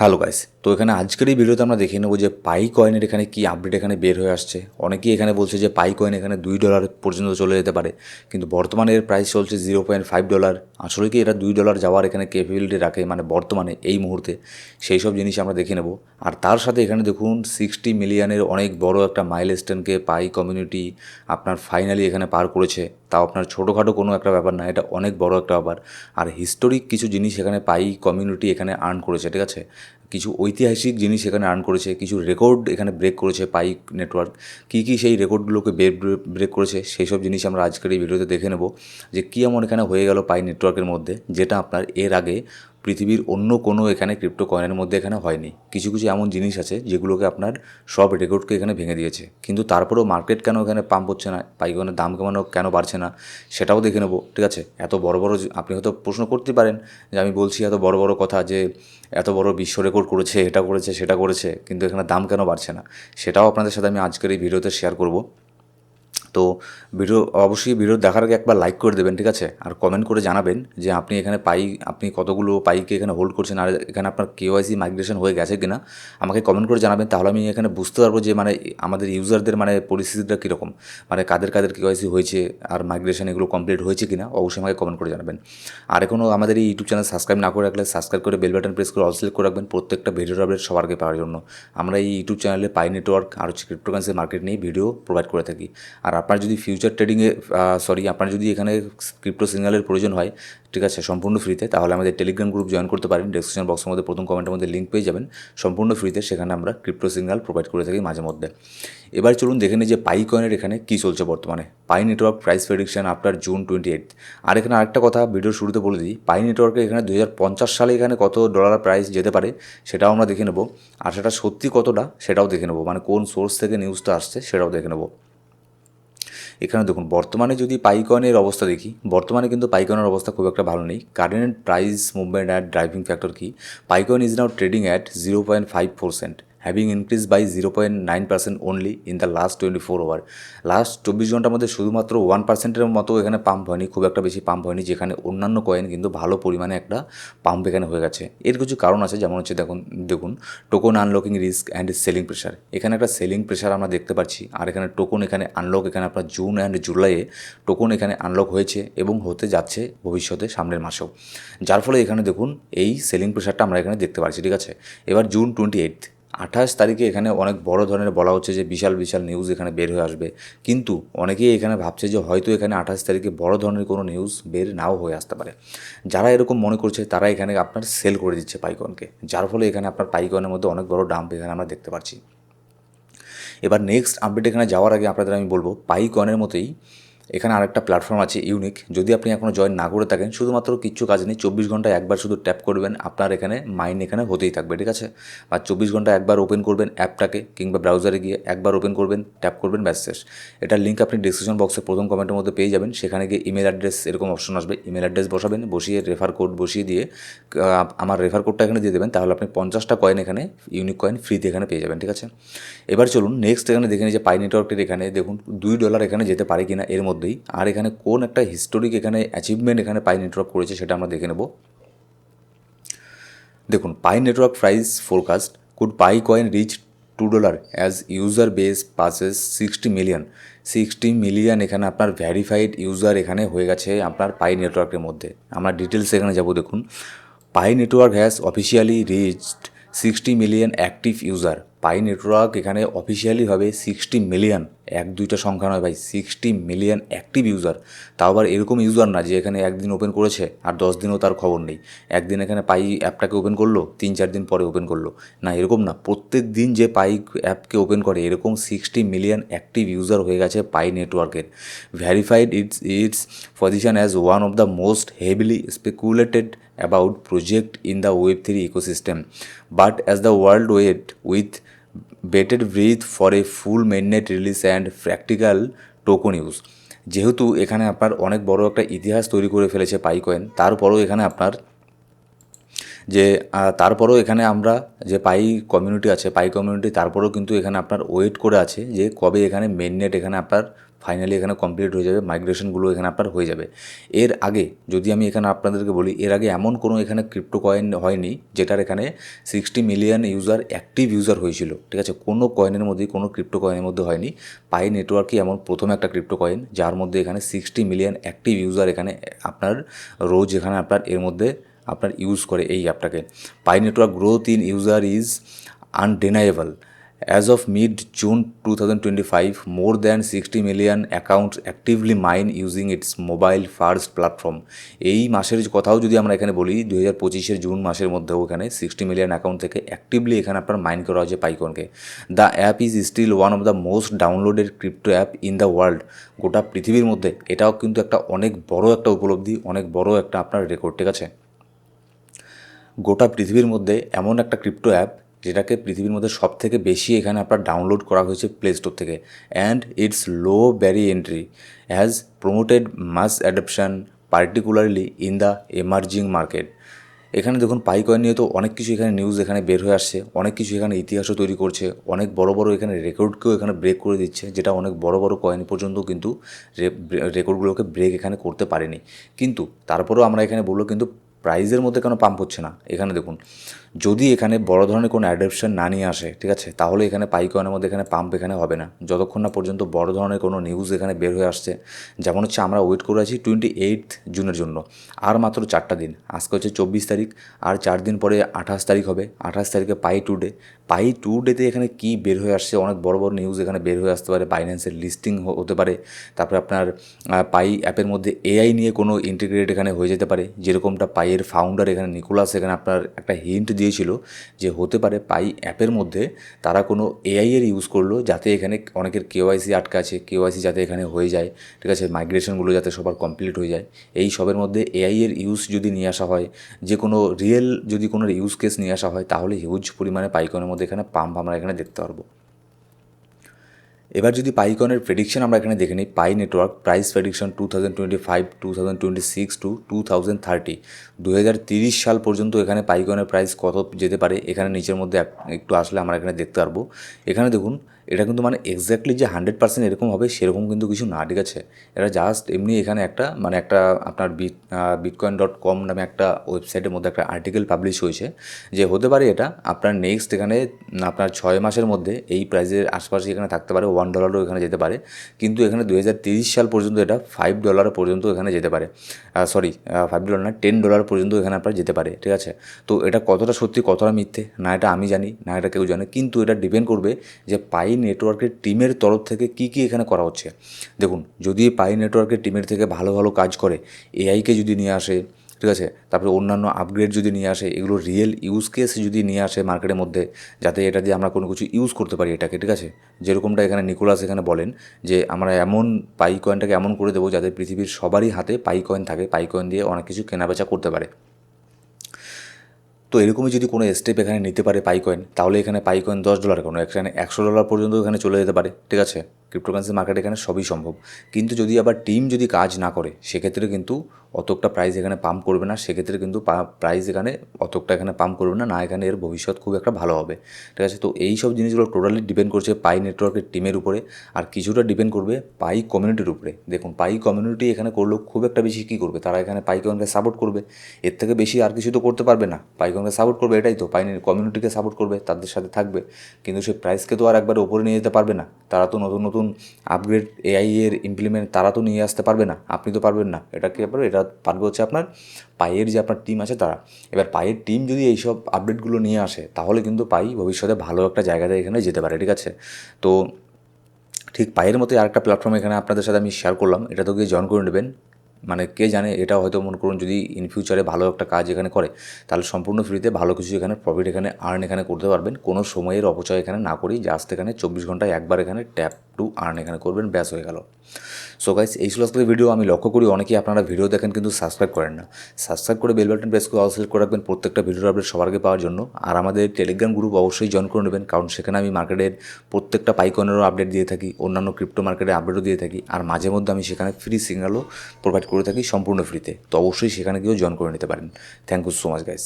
Hello guys, তো এখানে আজকের এই ভিডিওতে আমরা দেখে নেব যে পাই কয়েনের এখানে কি আপডেট এখানে বের হয়ে আসছে। অনেকেই এখানে বলছে যে পাই কয়েন এখানে দুই ডলার পর্যন্ত চলে যেতে পারে, কিন্তু বর্তমানে এর প্রাইস চলছে জিরো পয়েন্ট ফাইভ ডলার আসলে কি এটা দুই ডলার যাওয়ার এখানে ক্যাপেবিলিটি রাখে মানে বর্তমানে এই মুহূর্তে, সেই সব জিনিস আমরা দেখে নেব। আর তার সাথে এখানে দেখুন সিক্সটি মিলিয়নের অনেক বড় একটা মাইল স্টেনকে পাই কমিউনিটি আপনার ফাইনালি এখানে পার করেছে। তাও আপনার ছোটোখাটো কোনো একটা ব্যাপার না, এটা অনেক বড় একটা ব্যাপার। আর হিস্টোরিক কিছু জিনিস এখানে পাই কমিউনিটি এখানে আর্ন করেছে, ঠিক আছে? কিছু ঐতিহাসিক জিনিস এখানে আর্ন করেছে, কিছু রেকর্ড এখানে ব্রেক করেছে পাই নেটওয়ার্ক কী কী সেই রেকর্ডগুলোকে ব্রেক করেছে সেই সব জিনিস আমরা আজকের এই ভিডিওতে দেখে নেব। যে কী এমন এখানে হয়ে গেল পাই নেটওয়ার্কের মধ্যে, যেটা আপনার এর আগে পৃথিবীর অন্য কোনো এখানে ক্রিপ্টো কয়েনের মধ্যে এখানে হয়নি। কিছু কিছু এমন জিনিস আছে যেগুলোকে আপনার সব রেকর্ডকে এখানে ভেঙে দিয়েছে। কিন্তু তারপরেও মার্কেট কেন এখানে পাম্প হচ্ছে না পাইকনের দাম কেমন কেন বাড়ছে না, সেটাও দেখে নেব, ঠিক আছে? এত বড় বড় আপনি হয়তো প্রশ্ন করতে পারেন যে আমি বলছি এত বড় বড় কথা যে, এত বড় বিশ্ব রেকর্ড করেছে, এটা করেছে, সেটা করেছে, কিন্তু এখানে দাম কেন বাড়ছে না? সেটাও আপনাদের সাথে আমি আজকের এই ভিডিওতে শেয়ার করব। তো ভিডিও, অবশ্যই ভিডিও দেখার আগে একবার লাইক করে দেবেন, ঠিক আছে? আর কমেন্ট করে জানাবেন যে আপনি এখানে পাই, আপনি কতগুলো পাইকে এখানে হোল্ড করছেন, আর এখানে আপনার কেওয়াইসি মাইগ্রেশন হয়ে গেছে কিনা, আমাকে কমেন্ট করে জানাবেন, তাহলে আমি এখানে বুঝতে পারব যে মানে আমাদের ইউজারদের মানে পরিস্থিতিটা কীরকম মানে কাদের কাদের কেওয়াইসি হয়েছে, আর মাইগ্রেশন এগুলো কমপ্লিট হয়েছে কিনা, অবশ্যই আমাকে কমেন্ট করে জানাবেন। আর এখনও আমাদের এই ইউটিউব চ্যানেল সাবস্ক্রাইব না করে রাখলে সাবস্ক্রাইব করে বেল বাটন প্রেস করে অল সিলেক্ট করে রাখবেন, প্রত্যেকটা ভিডিওর আপডেট সবার আগে পাওয়ার জন্য। আমরা এই ইউটিউব চ্যানেলে পাই নেটওয়ার্ক আর হচ্ছে ক্রিপ্টোকারেন্সি মার্কেট নিয়ে ভিডিও প্রোভাইড করে থাকি। আর আপনার যদি ফিউচার ট্রেডিংয়ে সরি আপনার যদি এখানে ক্রিপ্টো সিগন্যালের প্রয়োজন হয়, ঠিক আছে, সম্পূর্ণ ফ্রিতে তাহলে আমাদের টেলিগ্রাম গ্রুপ জয়েন করতে পারেন। ডেসক্রিপশন বক্সের মধ্যে, প্রথম কমেন্টের মধ্যে লিঙ্ক পেয়ে যাবেন। সম্পূর্ণ ফ্রিতে সেখানে আমরা ক্রিপ্টো সিগনাল প্রোভাইড করে থাকি মাঝে মধ্যে। এবার চলুন দেখে নিই যে পাই কয়েনের এখানে কী চলছে বর্তমানে। Pi network price prediction after June twenty eight আর এখানে আরেকটা কথা ভিডিওর শুরুতে বলে দিই পাই নেটওয়ার্কে এখানে দু হাজার পঞ্চাশ সালে এখানে কত ডলার প্রাইস যেতে পারে, সেটাও আমরা দেখে নেব। আর সেটা সত্যি কতটা, সেটাও দেখে নেব। মানে কোন সোর্স থেকে নিউজটা আসছে, সেটাও দেখে নেব। এখানে দেখুন, বর্তমানে যদি পাইকনের অবস্থা দেখি, বর্তমানে কিন্তু পাইকনের অবস্থা খুব একটা ভালো নেই। Current, price, movement at driving factor কি? Pi coin is now trading at zero point five percent. Having increase by zero point nine percent only in the last twenty four hour last চব্বিশ ঘণ্টার মধ্যে শুধুমাত্র one পার্সেন্টের মতো এখানে pump হয়নি, খুব একটা বেশি পাম্প হয়নি, যেখানে অন্যান্য কয়েন কিন্তু ভালো পরিমাণে একটা পাম্প এখানে হয়ে গেছে। এর কিছু কারণ আছে, যেমন হচ্ছে দেখুন দেখুন token unlocking risk and selling pressure এখানে একটা সেলিং প্রেশার আমরা দেখতে পাচ্ছি, আর এখানে টোকন এখানে আনলক এখানে আপনার জুন অ্যান্ড জুলাইয়ে টোকন এখানে আনলক হয়েছে এবং হতে যাচ্ছে ভবিষ্যতে সামনের মাসেও। যার ফলে এখানে দেখুন, এই সেলিং প্রেশারটা আমরা এখানে দেখতে পাচ্ছি, ঠিক আছে? এবার জুন টোয়েন্টি এইট আঠাশ তারিখে এখানে অনেক বড় ধরনের বলা হচ্ছে যে বিশাল বিশাল নিউজ এখানে বের হয়ে আসবে। কিন্তু অনেকেই এখানে ভাবছে যে হয়তো এখানে আঠাশ তারিখে বড় ধরনের কোনো নিউজ বের নাও হয়ে আসতে পারে। যারা এরকম মনে করছে, তারা এখানে আপনার সেল করে দিচ্ছে পাইকনকে যার ফলে এখানে আপনার পাইকনের মধ্যে অনেক বড় ডাম্প এখানে আমরা দেখতে পাচ্ছি। এবার নেক্সট আপডেট এখানে যাওয়ার আগে আপনাদের আমি বলব পাইকনের মতোই এখানে আরেকটা প্ল্যাটফর্ম আছে ইউনিক যদি আপনি এখনও জয়েন না করে থাকেন, শুধুমাত্র কিচ্ছু কাজ নেই, চব্বিশ ঘণ্টা একবার শুধু ট্যাপ করবেন, আপনার এখানে মাইন্ড এখানে হতেই থাকবে, ঠিক আছে? আর চব্বিশ ঘণ্টা একবার ওপেন করবেন অ্যাপটাকে কিংবা ব্রাউজারে গিয়ে একবার ওপেন করবেন ট্যাপ করবেন, ব্যাস শেষ। এটার লিঙ্ক আপনি ডিসক্রিপশন বক্সে প্রথম কমেন্টের মধ্যে পেয়ে যাবেন। সেখানে গিয়ে ইমেল অ্যাড্রেস এরকম অপশন আসবে। ইমেল অ্যাড্রেস বসাবেন, বসিয়ে রেফার কোড বসিয়ে দিয়ে আমার রেফার কোডটা এখানে দিয়ে দেবেন, তাহলে আপনি পঞ্চাশটা কয়েন এখানে ইউনিক কয়েন ফ্রিতে এখানে পেয়ে যাবেন, ঠিক আছে? এবার চলুন নেক্সট এখানে দেখে নিই যে পাই নেটওয়ার্কটির এখানে দেখুন, দুই ডলার এখানে যেতে পারে কিনা, এর মধ্যেই আর এখানে কোন একটা হিস্টোরিক এখানে অ্যাচিভমেন্ট এখানে পাই নেটওয়ার্ক করেছে সেটা আমরা দেখে নেব। দেখুন Pi network price forecast could Pi coin reach two dollar as user base passes sixty million sixty million এখানে আপনার ভ্যারিফাইড ইউজার এখানে হয়ে গেছে আপনার পাই নেটওয়ার্কের মধ্যে। আমরা ডিটেলস এখানে যাব, দেখুন। Pi network has officially reached sixty million active user Pi network এখানে অফিসিয়ালি হবে সিক্সটি মিলিয়ন এক, দুইটা সংখ্যা নয় ভাই সিক্সটি মিলিয়ন অ্যাক্টিভ ইউজার তাও আবার এরকম ইউজার না যে এখানে একদিন ওপেন করেছে আর দশ দিনও তার খবর নেই। একদিন এখানে পাই অ্যাপটাকে ওপেন করল, তিন, চার দিন পরে ওপেন করল। না, এরকম না। প্রত্যেক দিন যে পাই অ্যাপকে ওপেন করে, এরকম সিক্সটি মিলিয়ন অ্যাক্টিভ ইউজার হয়ে গেছে পাই নেটওয়ার্কের verified it's it's position as one of the most heavily speculated about project in the web3 ecosystem but as the world wait with bated breath for a full mainnet release and practical token use যেহেতু এখানে আপনার অনেক বড় একটা ইতিহাস তৈরি করে ফেলেছে পাইকয়েন তারপরও এখানে আপনার যে তারপরেও এখানে আমরা যে পাই কমিউনিটি আছে পাই কমিউনিটি তারপরেও কিন্তু এখানে আপনার ওয়েট করে আছে যে কবে এখানে মেননেট এখানে আপনার ফাইনালি এখানে কমপ্লিট হয়ে যাবে মাইগ্রেশনগুলো এখানে আপনার হয়ে যাবে। এর আগে যদি আমি এখানে আপনাদেরকে বলি, এর আগে এমন কোনো এখানে ক্রিপ্টো কয়েন হয়নি যেটার এখানে sixty million user active user হয়েছিল, ঠিক আছে? কোনো কয়েনের মধ্যে, কোনো ক্রিপ্টো কয়েনের মধ্যে হয়নি। পাই নেটওয়ার্কই এমন প্রথম একটা ক্রিপ্টো কয়েন যার মধ্যে এখানে সিক্সটি মিলিয়ন অ্যাক্টিভ ইউজার এখানে আপনার রোজ এখানে আপনার এর মধ্যে আপনার ইউজ করে এই অ্যাপটাকে Pi network growth in user is undeniable as of mid June two thousand twenty five more than sixty million accounts actively mine using its mobile first platform এই মাসের কথাও যদি আমরা এখানে বলি দু হাজার পঁচিশের জুন মাসের মধ্যেও এখানে সিক্সটি মিলিয়ন অ্যাকাউন্ট থেকে অ্যাক্টিভলি এখানে আপনার মাইন করা হয়েছে পাইকনকে the app is still one of the most downloaded crypto app in the world গোটা পৃথিবীর মধ্যে। এটাও কিন্তু একটা অনেক বড় একটা উপলব্ধি, অনেক বড় একটা আপনার রেকর্ড ঠিক আছে? গোটা পৃথিবীর মধ্যে এমন একটা ক্রিপ্টো অ্যাপ যেটাকে পৃথিবীর মধ্যে সব থেকে বেশি এখানে আপনার ডাউনলোড করা হয়েছে প্লে স্টোর থেকে। And it's low barrier entry has promoted mass adoption particularly in the emerging market এখানে দেখুন পাই কয়েন নিয়ে তো অনেক কিছু এখানে নিউজ এখানে বের হয়ে আসছে, অনেক কিছু এখানে ইতিহাসও তৈরি করছে, অনেক বড় বড় এখানে রেকর্ডকেও এখানে ব্রেক করে দিচ্ছে, যেটা অনেক বড় বড় কয়েন পর্যন্ত কিন্তু রেকর্ডগুলোকে ব্রেক এখানে করতে পারেনি। কিন্তু তারপরেও আমরা এখানে বলল কিন্তু প্রাইজের মধ্যে কেন পাম্প হচ্ছে না? এখানে দেখুন, যদি এখানে বড় ধরনের কোনো অ্যাডাপশন না নিয়ে আসে, ঠিক আছে, তাহলে এখানে পাই কয়েনের মধ্যে এখানে পাম্প এখানে হবে না। যতক্ষণ না পর্যন্ত বড় ধরনের কোনো নিউজ এখানে বের হয়ে আসছে, যেমন হচ্ছে আমরা ওয়েট করে আছি টোয়েন্টি এইট জুনের জন্য, আর মাত্র চারটা দিন। আজকে হচ্ছে চব্বিশ তারিখ, আর চার দিন পরে আঠাশ তারিখ হবে। আঠাশ তারিখে Pi two day Pi two ডেতে এখানে কী বের হয়ে আসছে? অনেক বড় বড় নিউজ এখানে বের হয়ে আসতে পারে বাইন্যান্সের লিস্টিং হতে পারে। তারপরে আপনার পাই অ্যাপের মধ্যে এআই নিয়ে কোনো ইন্টিগ্রেট এখানে হয়ে যেতে পারে, যেরকমটা পাইয়ের ফাউন্ডার এখানে নিকোলাস এখানে আপনার একটা হিন্ট দিয়েছিল যে হতে পারে পাই অ্যাপের মধ্যে তারা কোনো এআই এর ইউজ করল যাতে এখানে অনেকের কেওয়াইসি আটকা আছে কেওয়াইসি যাতে এখানে হয়ে যায়, ঠিক আছে? মাইগ্রেশনগুলো যাতে সবার কমপ্লিট হয়ে যায়। এই সবের মধ্যে এআই এর ইউজ যদি নিয়ে আসা হয়, যে কোনো রিয়েল যদি কোনো ইউজ কেস নিয়ে আসা হয়, তাহলে হিউজ পরিমাণে পাইকনের মধ্যে এখানে পাম্প আমরা এখানে দেখতে পারব। এবার যদি পাইকনের প্রেডিকশন আমরা এখানে দেখে নিই, Pi network price prediction two thousand twenty five two thousand twenty six to two thousand thirty দু হাজার তিরিশ সাল পর্যন্ত এখানে পাইকনের প্রাইস কত যেতে পারে, এখানে নিচের মধ্যে এক- একটু আসলে আমরা এখানে দেখতে পারব। এখানে দেখুন, এটা কিন্তু মানে এক্স্যাক্টলি যে হান্ড্রেড পার্সেন্ট এরকম হবে, সেরকম কিন্তু কিছু না, ঠিক আছে? এটা জাস্ট এমনি এখানে একটা মানে একটা আপনার বিট বিটকয়েন ডট কম নামে একটা ওয়েবসাইটের মধ্যে একটা আর্টিকেল পাবলিশ হয়েছে, যে হতে পারে এটা, আপনার নেক্সট এখানে, আপনার ছয় মাসের মধ্যে এই প্রাইজের আশপাশে এখানে থাকতে পারে ওয়ান ডলারও এখানে যেতে পারে। কিন্তু এখানে দু সাল পর্যন্ত এটা ফাইভ ডলার পর্যন্ত এখানে যেতে পারে। সরি ফাইভ ডলার না টেন ডলার পর্যন্ত এখানে আপনার যেতে পারে, ঠিক আছে? তো এটা কতটা সত্যি, কতটা মিথ্যে, না এটা আমি জানি, না এটা কেউ জানে। কিন্তু এটা ডিপেন্ড করবে যে পাই নেটওয়ার্কের টিমের তরফ থেকে কী কী এখানে করা হচ্ছে। দেখুন, যদি পাই নেটওয়ার্কের টিমের থেকে ভালো ভালো কাজ করে এআইকে যদি নিয়ে আসে ঠিক আছে? তারপরে অন্যান্য আপগ্রেড যদি নিয়ে আসে, এগুলো রিয়েল ইউজ কেস যদি নিয়ে আসে মার্কেটের মধ্যে, যাতে এটা দিয়ে আমরা কোনো কিছু ইউজ করতে পারি এটাকে, ঠিক আছে? যেরকমটা এখানে নিকোলাস এখানে বলেন যে, আমরা এমন পাই কয়েনটাকে এমন করে দেবো যাতে পৃথিবীর সবারই হাতে পাই কয়েন থাকে পাই কয়েন দিয়ে অনেক কিছু কেনাবেচা করতে পারে। তো এরকমই যদি কোনো স্টেপ এখানে নিতে পারে পাই কয়েন তাহলে এখানে পাই কয়েন দশ ডলার কোনো, এখানে একশো ডলার পর্যন্ত এখানে চলে যেতে পারে, ঠিক আছে? ক্রিপ্টোকারেন্সি মার্কেট এখানে সবই সম্ভব। কিন্তু যদি আবার টিম যদি কাজ না করে, সেক্ষেত্রে কিন্তু অতটা প্রাইস এখানে পাম্প করবে না, সেক্ষেত্রে কিন্তু প্রাইস এখানে অতটা এখানে পাম্প করবে না না এখানে এর ভবিষ্যৎ খুব একটা ভালো হবে। ঠিক আছে? তো এই সব জিনিসগুলো টোটালি ডিপেন্ড করছে পাই নেটওয়ার্কের টিমের উপরে, আর কিছুটা ডিপেন্ড করবে পাই কমিউনিটির উপরে। দেখুন পাই কমিউনিটি এখানে করলেও খুব একটা বেশি কী করবে? তারা এখানে পাই কয়েনকে সাপোর্ট করবে। এর থেকে বেশি আর কিছু তো করতে পারবে না। পাই কয়েনকে সাপোর্ট করবে এটাই তো। পাই কমিউনিটিকে সাপোর্ট করবে, তাদের সাথে থাকবে। কিন্তু সেই প্রাইসকে তো আর একবার ওপরে নিয়ে যেতে পারবে না। তারা তো নতুন নতুন আপগ্রেড এআই এর ইমপ্লিমেন্ট তারা তো নিয়ে আসতে পারবে না, আপনি তো পারবেন না। এটা কি ব্যাপার? এটা পারবে হচ্ছে আপনার পাইয়ের যে আপনার টিম আছে তারা। এবার পাইয়ের টিম যদি এইসব আপডেটগুলো নিয়ে আসে, তাহলে কিন্তু পাই ভবিষ্যতে ভালো একটা জায়গাতে এখানে যেতে পারে, ঠিক আছে? তো ঠিক পায়ের মতো আরেকটা প্ল্যাটফর্ম এখানে আপনাদের সাথে আমি শেয়ার করলাম। এটা তো গিয়ে জয়েন করে নেবেন। মানে কে জানে, এটা হয়তো মনে করুন যদি ইন ফিউচারে ভালো একটা কাজ এখানে করে, তাহলে সম্পূর্ণ ফ্রিতে ভালো কিছু এখানে প্রফিট এখানে আর্ন এখানে করতে পারবেন। কোনো সময়ের অপচয় এখানে না করেই জাস্ট এখানে চব্বিশ ঘন্টায় একবার এখানে ট্যাপ টু আর্ন এখানে করবেন, ব্যাস হয়ে গেল। সো গাইস এই ছিল আজকের ভিডিও আমি লক্ষ্য করি অনেকেই আপনারা ভিডিও দেখেন কিন্তু সাবস্ক্রাইব করেন না। সাবস্ক্রাইব করে বেল বাটন প্রেস করে অল সিলেক্ট করে রাখবেন প্রত্যেকটা ভিডিওর আপডেট সবার আগে পাওয়ার জন্য। আর আমাদের টেলিগ্রাম গ্রুপ অবশ্যই জয়েন করে নেবেন, কারণ সেখানে আমি মার্কেটের প্রত্যেকটা পাইকনেরও আপডেট দিয়ে থাকি, অন্যান্য ক্রিপ্টো মার্কেটের আপডেটও দিয়ে থাকি। আর মাঝে মধ্যে আমি সেখানে ফ্রি সিগন্যালও প্রোভাইড করে থাকি সম্পূর্ণ ফ্রিতে তো অবশ্যই সেখানে গিয়েও জয়েন করে নিতে পারেন। Thank you so much guys